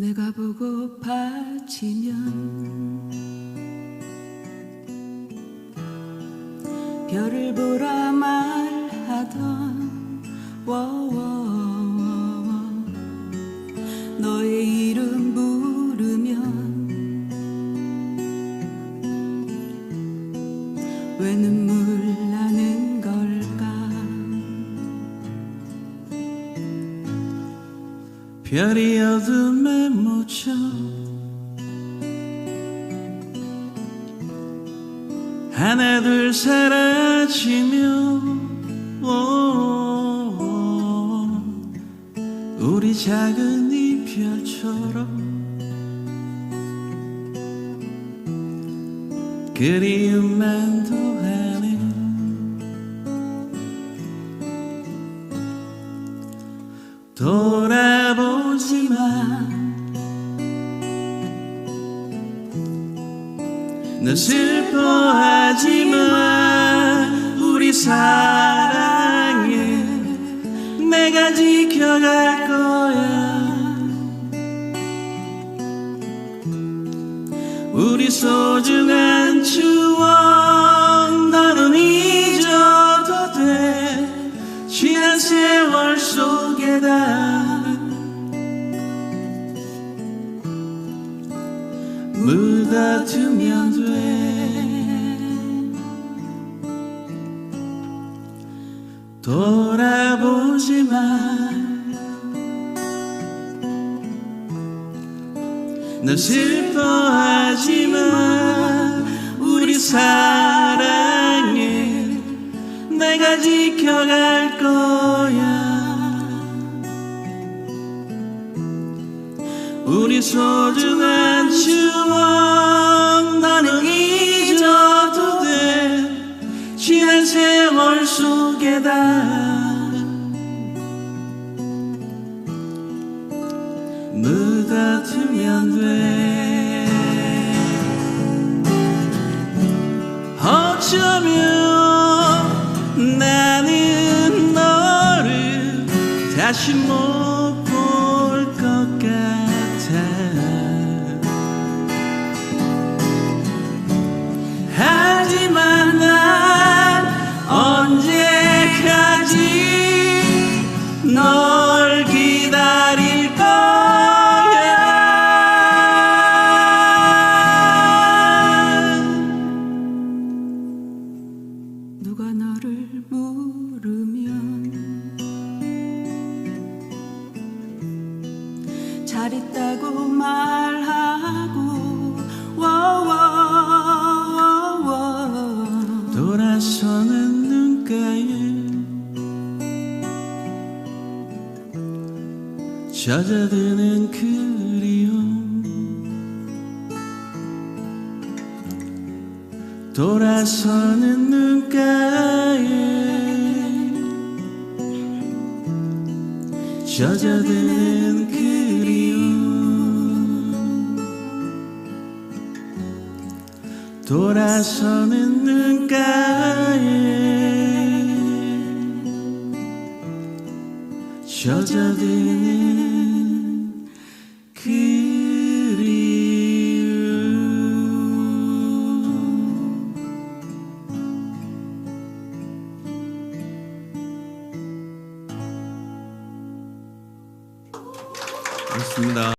내가 보고파지면 별을 보라 말하던 워워워워 너의 이름 부르면 왜 눈물 별이 어둠에 묻혀 하나 둘 사라지며 오, 우리 작은 이별처럼. 그리움만 더하네 돌 너 슬퍼하지 마. 우리 사랑해. 내가 지켜갈 거야. 우리 소중한 추억 묻어두면 돼 돌아보지 마. 너 슬퍼하지 마. 우리 사랑해. 내가 지켜갈 거야. 우리 소중한 추억 나는 잊어도 돼 지난 세월 속에 다. 묻어두면 돼. 어쩌면 나는 너를 다시 못 하지만 난 언제까지 널 기다릴 거야? 누가 너를 물으면 잘 있다고 말하고 워워 젖어드는 그리움. 돌아서는 눈가에 젖어드는 그리움. 돌아서는 눈가에 젖어드는 그렇습니다.